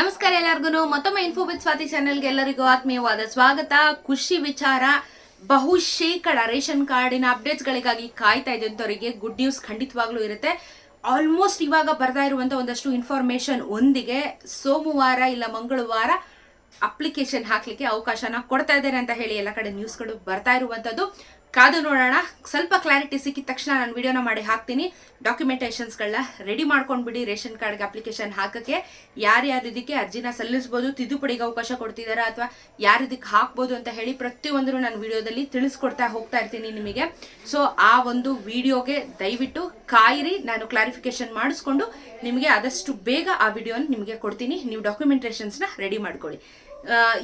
ನಮಸ್ಕಾರ ಎಲ್ಲರಿಗೂ ಮತ್ತೊಮ್ಮೆ ಇನ್ಫೋಬಿತ್ ಸ್ವಾತಿ ಚಾನೆಲ್ಗೆ ಎಲ್ಲರಿಗೂ ಆತ್ಮೀಯವಾದ ಸ್ವಾಗತ. ಖುಷಿ ವಿಚಾರ, ಬಹುಶೇಕಡ ರೇಷನ್ ಕಾರ್ಡಿನ ಅಪ್ಡೇಟ್ಸ್ಗಳಿಗಾಗಿ ಕಾಯ್ತಾ ಇದ್ದಂಥವರಿಗೆ ಗುಡ್ ನ್ಯೂಸ್ ಖಂಡಿತವಾಗ್ಲೂ ಇರುತ್ತೆ. ಆಲ್ಮೋಸ್ಟ್ ಇವಾಗ ಬರ್ತಾ ಇರುವಂಥ ಒಂದಷ್ಟು ಇನ್ಫಾರ್ಮೇಶನ್ ಒಂದಿಗೆ ಸೋಮವಾರ ಇಲ್ಲ ಮಂಗಳವಾರ ಅಪ್ಲಿಕೇಶನ್ ಹಾಕ್ಲಿಕ್ಕೆ ಅವಕಾಶನ ಕೊಡ್ತಾ ಇದ್ದಾರೆ ಅಂತ ಹೇಳಿ ಎಲ್ಲ ಕಡೆ ನ್ಯೂಸ್ಗಳು ಬರ್ತಾ ಇರುವಂತದ್ದು. ಕಾದು ನೋಡೋಣ. ಸ್ವಲ್ಪ ಕ್ಲಾರಿಟಿ ಸಿಕ್ಕಿದ ತಕ್ಷಣ ನಾನು ವಿಡಿಯೋನ ಮಾಡಿ ಹಾಕ್ತೀನಿ. ಡಾಕ್ಯುಮೆಂಟೇಷನ್ಸ್ಗಳನ್ನ ರೆಡಿ ಮಾಡ್ಕೊಂಡ್ಬಿಡಿ ರೇಷನ್ ಕಾರ್ಡ್ಗೆ ಅಪ್ಲಿಕೇಶನ್ ಹಾಕಕ್ಕೆ. ಯಾರ್ಯಾರು ಇದಕ್ಕೆ ಅರ್ಜಿನ ಸಲ್ಲಿಸ್ಬೋದು, ತಿದ್ದುಪಡಿಗೆ ಅವಕಾಶ ಕೊಡ್ತಿದ್ದಾರೆ ಅಥವಾ ಯಾರು ಇದಕ್ಕೆ ಹಾಕ್ಬೋದು ಅಂತ ಹೇಳಿ ಪ್ರತಿಯೊಂದನ್ನು ನಾನು ವಿಡಿಯೋದಲ್ಲಿ ತಿಳಿಸ್ಕೊಡ್ತಾ ಹೋಗ್ತಾ ಇರ್ತೀನಿ ನಿಮಗೆ. ಸೊ ಆ ಒಂದು ವಿಡಿಯೋಗೆ ದಯವಿಟ್ಟು ಕಾಯಿರಿ, ನಾನು ಕ್ಲಾರಿಫಿಕೇಶನ್ ಮಾಡಿಸ್ಕೊಂಡು ನಿಮಗೆ ಆದಷ್ಟು ಬೇಗ ಆ ವಿಡಿಯೋನ ನಿಮಗೆ ಕೊಡ್ತೀನಿ. ನೀವು ಡಾಕ್ಯುಮೆಂಟೇಶನ್ಸ್ನ ರೆಡಿ ಮಾಡ್ಕೊಳ್ಳಿ.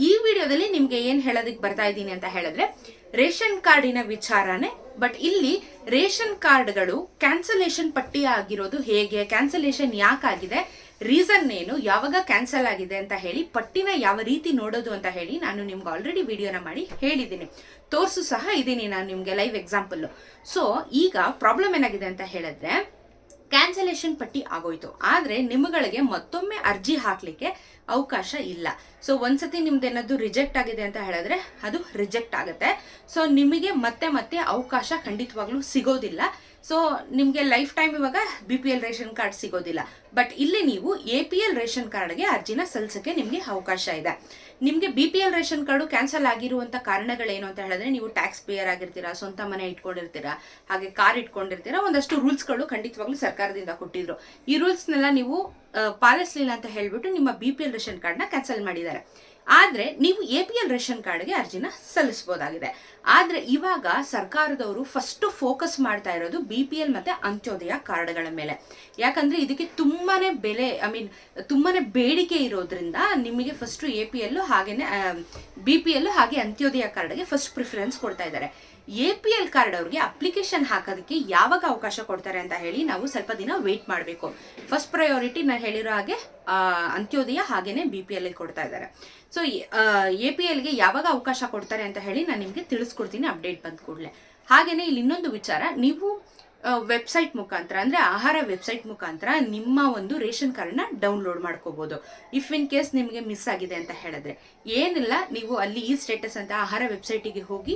ಈ ವಿಡಿಯೋದಲ್ಲಿ ನಿಮಗೆ ಏನು ಹೇಳೋದಕ್ಕೆ ಬರ್ತಾ ಇದ್ದೀನಿ ಅಂತ ಹೇಳಿದ್ರೆ ರೇಷನ್ ಕಾರ್ಡಿನ ವಿಚಾರನೇ, ಬಟ್ ಇಲ್ಲಿ ರೇಷನ್ ಕಾರ್ಡ್ಗಳು ಕ್ಯಾನ್ಸಲೇಷನ್ ಪಟ್ಟಿ ಆಗಿರೋದು ಹೇಗೆ, ಕ್ಯಾನ್ಸಲೇಷನ್ ಯಾಕಾಗಿದೆ, ರೀಸನ್ ಏನು, ಯಾವಾಗ ಕ್ಯಾನ್ಸಲ್ ಆಗಿದೆ ಅಂತ ಹೇಳಿ, ಪಟ್ಟಿನ ಯಾವ ರೀತಿ ನೋಡೋದು ಅಂತ ಹೇಳಿ ನಾನು ನಿಮ್ಗೆ ಆಲ್ರೆಡಿ ವಿಡಿಯೋನ ಮಾಡಿ ಹೇಳಿದ್ದೀನಿ. ತೋರಿಸು ಸಹ ಇದ್ದೀನಿ ನಾನು ನಿಮಗೆ ಲೈವ್ ಎಕ್ಸಾಂಪಲ್ಲು ಸೊ ಈಗ ಪ್ರಾಬ್ಲಮ್ ಏನಾಗಿದೆ ಅಂತ ಹೇಳಿದ್ರೆ ಕ್ಯಾನ್ಸಲೇಷನ್ ಪಟ್ಟಿ ಆಗೋಯ್ತು. ಆದ್ರೆ ನಿಮ್ಗಳಿಗೆ ಮತ್ತೊಮ್ಮೆ ಅರ್ಜಿ ಹಾಕಲಿಕ್ಕೆ ಅವಕಾಶ ಇಲ್ಲ. ಸೊ ಒಂದ್ಸತಿ ನಿಮ್ದೇನಾದ್ರು ರಿಜೆಕ್ಟ್ ಆಗಿದೆ ಅಂತ ಹೇಳಿದ್ರೆ ಅದು ರಿಜೆಕ್ಟ್ ಆಗುತ್ತೆ. ಸೊ ನಿಮಗೆ ಮತ್ತೆ ಮತ್ತೆ ಅವಕಾಶ ಖಂಡಿತವಾಗ್ಲೂ ಸಿಗೋದಿಲ್ಲ. ಸೊ ನಿಮಗೆ ಲೈಫ್ ಟೈಮ್ ಇವಾಗ B P L ration card ಸಿಗೋದಿಲ್ಲ. ಬಟ್ ಇಲ್ಲಿ ನೀವು ಎ ಪಿ ಎಲ್ ರೇಷನ್ ಕಾರ್ಡ್ಗೆ ಅರ್ಜಿನ ಸಲ್ಸಕ್ಕೆ ನಿಮಗೆ ಅವಕಾಶ ಇದೆ. ನಿಮಗೆ B P L ration card cancel ಆಗಿರುವಂತ ಕಾರಣಗಳೇನು ಅಂತ ಹೇಳಿದ್ರೆ ನೀವು ಟ್ಯಾಕ್ಸ್ ಪೇಯರ್ ಆಗಿರ್ತೀರಾ, ಸ್ವಂತ ಮನೆ ಇಟ್ಕೊಂಡಿರ್ತೀರಾ, ಹಾಗೆ ಕಾರ್ ಇಟ್ಕೊಂಡಿರ್ತೀರಾ, ಒಂದಷ್ಟು ರೂಲ್ಸ್ಗಳು ಖಂಡಿತವಾಗ್ಲೂ ಸರ್ಕಾರದಿಂದ ಕೊಟ್ಟಿದ್ರು. ಈ ರೂಲ್ಸ್ನೆಲ್ಲ ನೀವು ಪಾಲಿಸಲಿಲ್ಲ ಅಂತ ಹೇಳ್ಬಿಟ್ಟು ನಿಮ್ಮ ಬಿ ಪಿ ಎಲ್ ರೇಷನ್ ಕಾರ್ಡ್ನ ಕ್ಯಾನ್ಸಲ್ ಮಾಡಿದ್ದಾರೆ. ಆದ್ರೆ ನೀವು ಎ ಪಿ ಎಲ್ ರೇಷನ್ ಕಾರ್ಡ್ಗೆ ಅರ್ಜಿನ ಸಲ್ಲಿಸಬಹುದಾಗಿದೆ ಆದ್ರೆ ಇವಾಗ ಸರ್ಕಾರದವರು ಫಸ್ಟ್ ಫೋಕಸ್ ಮಾಡ್ತಾ ಇರೋದು ಬಿ ಪಿ ಎಲ್ ಮತ್ತೆ ಅಂತ್ಯೋದಯ ಕಾರ್ಡ್ಗಳ ಮೇಲೆ. ಯಾಕಂದ್ರೆ ಇದಕ್ಕೆ ತುಂಬಾನೇ ಬೆಲೆ, ಐ ಮೀನ್, ತುಂಬಾನೇ ಬೇಡಿಕೆ ಇರೋದ್ರಿಂದ ನಿಮಗೆ ಫಸ್ಟ್ ಎ ಪಿ ಎಲ್ ಹಾಗೇನೆ ಬಿ ಪಿ ಎಲ್ ಹಾಗೆ ಅಂತ್ಯೋದಯ ಕಾರ್ಡ್ಗೆ ಫಸ್ಟ್ ಪ್ರಿಫರೆನ್ಸ್ ಕೊಡ್ತಾ ಇದ್ದಾರೆ. ಎ ಪಿ ಎಲ್ ಕಾರ್ಡ್ ಅವ್ರಿಗೆ ಅಪ್ಲಿಕೇಶನ್ ಹಾಕೋದಕ್ಕೆ ಯಾವಾಗ ಅವಕಾಶ ಕೊಡ್ತಾರೆ ಅಂತ ಹೇಳಿ ನಾವು ಸ್ವಲ್ಪ ದಿನ ವೇಟ್ ಮಾಡಬೇಕು. ಫಸ್ಟ್ ಪ್ರಯಾರಿಟಿ ನಾನು ಹೇಳಿರೋ ಹಾಗೆ ಅಂತ್ಯೋದಯ ಹಾಗೇನೆ ಬಿ ಪಿ ಎಲ್ ಕೊಡ್ತಾ ಇದ್ದಾರೆ. ಸೊ ಎ ಪಿ ಎಲ್ಗೆ ಯಾವಾಗ ಅವಕಾಶ ಕೊಡ್ತಾರೆ ಅಂತ ಹೇಳಿ ನಾನು ನಿಮಗೆ ತಿಳಿಸ್ಕೊಡ್ತೀನಿ ಅಪ್ಡೇಟ್ ಬಂದ ಕೂಡಲೇ ಹಾಗೆಯೇ ಇಲ್ಲಿ ಇನ್ನೊಂದು ವಿಚಾರ, ನೀವು ವೆಬ್ಸೈಟ್ ಮುಖಾಂತರ, ಅಂದರೆ ಆಹಾರ ವೆಬ್ಸೈಟ್ ಮುಖಾಂತರ ನಿಮ್ಮ ಒಂದು ರೇಷನ್ ಕಾರ್ಡ್ನ ಡೌನ್ಲೋಡ್ ಮಾಡ್ಕೋಬೋದು. ಇಫ್ ಇನ್ ಕೇಸ್ ನಿಮಗೆ ಮಿಸ್ ಆಗಿದೆ ಅಂತ ಹೇಳಿದ್ರೆ, ಏನಿಲ್ಲ, ನೀವು ಅಲ್ಲಿ ಈ ಸ್ಟೇಟಸ್ ಅಂತ ಆಹಾರ ವೆಬ್ಸೈಟಿಗೆ ಹೋಗಿ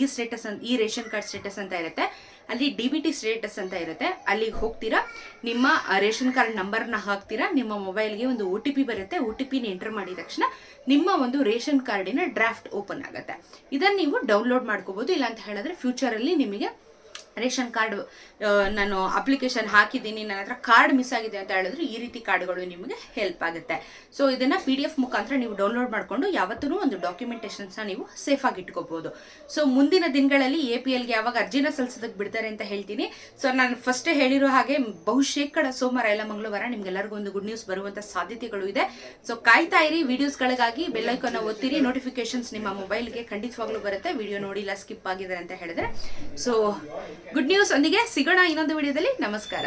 ಈ ಸ್ಟೇಟಸ್ ಅಂತ ಈ ರೇಷನ್ ಕಾರ್ಡ್ ಸ್ಟೇಟಸ್ ಅಂತ ಇರುತ್ತೆ, ಅಲ್ಲಿ ಡಿ ಬಿ ಟಿ ಸ್ಟೇಟಸ್ ಅಂತ ಇರುತ್ತೆ, ಅಲ್ಲಿಗೆ ಹೋಗ್ತೀರಾ, ನಿಮ್ಮ ರೇಷನ್ ಕಾರ್ಡ್ ನಂಬರ್ನ ಹಾಕ್ತೀರಾ, ನಿಮ್ಮ ಮೊಬೈಲ್ಗೆ ಒಂದು ಒ ಟಿ ಪಿ ಬರುತ್ತೆ ಒ ಟಿ ಪಿನ ಎಂಟರ್ ಮಾಡಿದ ತಕ್ಷಣ ನಿಮ್ಮ ಒಂದು ರೇಷನ್ ಕಾರ್ಡಿನ ಡ್ರಾಫ್ಟ್ ಓಪನ್ ಆಗುತ್ತೆ. ಇದನ್ನು ನೀವು ಡೌನ್ಲೋಡ್ ಮಾಡ್ಕೋಬೋದು ಇಲ್ಲ ಅಂತ ಹೇಳಿದ್ರೆ ಫ್ಯೂಚರಲ್ಲಿ ನಿಮಗೆ ರೇಷನ್ ಕಾರ್ಡ್ ನಾನು ಅಪ್ಲಿಕೇಶನ್ ಹಾಕಿದ್ದೀನಿ, ನನ್ನ ಹತ್ರ ಕಾರ್ಡ್ ಮಿಸ್ ಆಗಿದೆ ಅಂತ ಹೇಳಿದ್ರೆ ಈ ರೀತಿ ಕಾರ್ಡ್ಗಳು ನಿಮಗೆ ಹೆಲ್ಪ್ ಆಗುತ್ತೆ. ಸೊ ಇದನ್ನ ಪಿ ಡಿ ಎಫ್ ಮುಖಾಂತರ ನೀವು ಡೌನ್ಲೋಡ್ ಮಾಡಿಕೊಂಡು ಯಾವತ್ತೂ ಒಂದು ಡಾಕ್ಯುಮೆಂಟೇಷನ್ಸ್ನ ನೀವು ಸೇಫ್ ಆಗಿ ಇಟ್ಕೋಬಹುದು ಸೊ ಮುಂದಿನ ದಿನಗಳಲ್ಲಿ ಎ ಪಿ ಎಲ್ಗೆ ಯಾವಾಗ ಅರ್ಜಿನ ಸಲ್ಲಿಸೋದಕ್ಕೆ ಬಿಡ್ತಾರೆ ಅಂತ ಹೇಳ್ತೀನಿ. ಸೊ ನಾನು ಫಸ್ಟೇ ಹೇಳಿರೋ ಹಾಗೆ ಬಹುಶೇಕಡ ಸೋಮವಾರ, ಇಲ್ಲ ಮಂಗಳವಾರ ನಿಮ್ಗೆಲ್ಲರಿಗೂ ಒಂದು ಗುಡ್ ನ್ಯೂಸ್ ಬರುವಂತ ಸಾಧ್ಯತೆಗಳು ಇದೆ. ಸೊ ಕಾಯ್ತಾ ಇರಿ ವಿಡಿಯೋಸ್ಗಳಿಗಾಗಿ ಬೆಲ್ಲೈಕನ್ನ ಒತ್ತಿರಿ. ನೋಟಿಫಿಕೇಶನ್ಸ್ ನಿಮ್ಮ ಮೊಬೈಲ್ಗೆ ಖಂಡಿತವಾಗ್ಲೂ ಬರುತ್ತೆ. ವಿಡಿಯೋ ನೋಡಿಲ್ಲ ಸ್ಕಿಪ್ ಆಗಿದೆ ಅಂತ ಹೇಳಿದ್ರೆ. ಸೊ ಗುಡ್ ನ್ಯೂಸ್ ಒಂದಿಗೆ ಸಿಗೋಣ ಇನ್ನೊಂದು ವಿಡಿಯೋದಲ್ಲಿ. ನಮಸ್ಕಾರ.